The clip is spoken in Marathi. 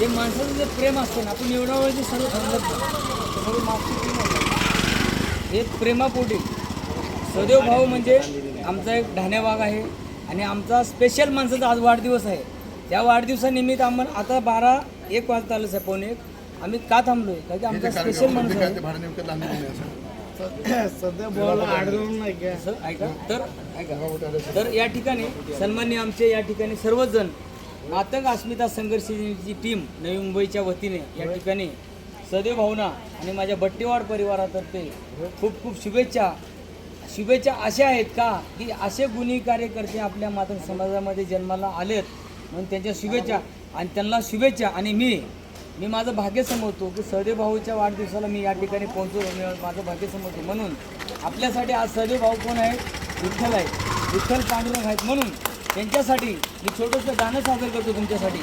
ते माणसाचं जे प्रेम असतं ना आपण एवढा वेळ ते सर्व समजत नाही. मागची प्रेम असतं. हे प्रेमापोटी. सदैव भाऊ म्हणजे आमचा एक ढाण्याबाग आहे आणि आमचा स्पेशल माणसाचा आज वाढदिवस आहे. त्या वाढदिवसानिमित्त आम्हाला आता बारा एक वाजता आलं आहे पावणे एक. आम्ही का थांबलोय? कारण की आमचा स्पेशल माणूस आहे. ऐका. तर ऐका. तर या ठिकाणी सन्मान्य आमचे या ठिकाणी सर्वच जण मातंग अस्मिता संघर्षची टीम नवी मुंबईच्या वतीने या ठिकाणी सदैव भावना आणि माझ्या बट्टेवाड परिवारातर्फे खूप खूप शुभेच्छा. शुभेच्छा अशा आहेत का की असे गुन्हे कार्यकर्ते आपल्या मातंग समाजामध्ये जन्माला आलेत म्हणून त्यांच्या शुभेच्छा आणि त्यांना शुभेच्छा. आणि मी मी माझं भाग्य समजतो की सहदेव भाऊच्या वाढदिवसाला मी या ठिकाणी पोहोचलो माझं भाग्य समजतो. म्हणून आपल्यासाठी आज सहदेव भाऊ कोण आहे विठ्ठल आहे विठ्ठल पांडुरंग आहेत. म्हणून त्यांच्यासाठी मी छोटंसं गाणं सादर करतो तुमच्यासाठी.